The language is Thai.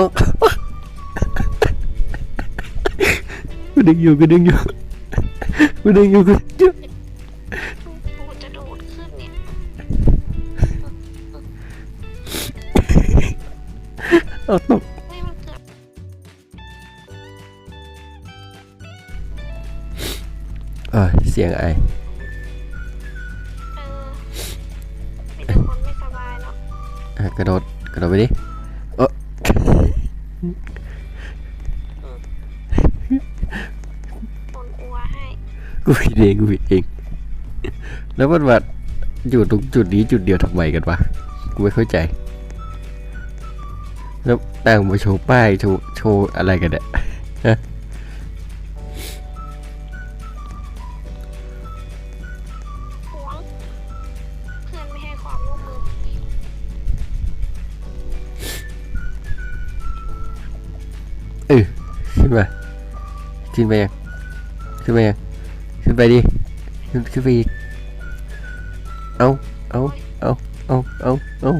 อ้กูดึงอยู่กูดึงอยู่กูดึงอยู่กูดึงอยู่กูจะโดดขึ้นเนี่ยเอาตกไม่มันเกือบเออเสียงไอเออมีแต่คนไม่สบายเนาะอะกระโดดกระโดดไปดิเออ คนอัวให้ กูผิดเองกูผิดเอง แล้วมันมาอยู่ตรงจุดนี้จุดเดียวทำไมกันวะ กูไม่เข้าใจ แล้วแต่งมาโชว์ป้ายโชว์โชว์อะไรกันเนี่ย ขึ้นมาขึ้นไปยังขึ้นไปยังขึ้นไปดิขึ้นขึ้นไปอีกเอาเอาเอาเอาเอา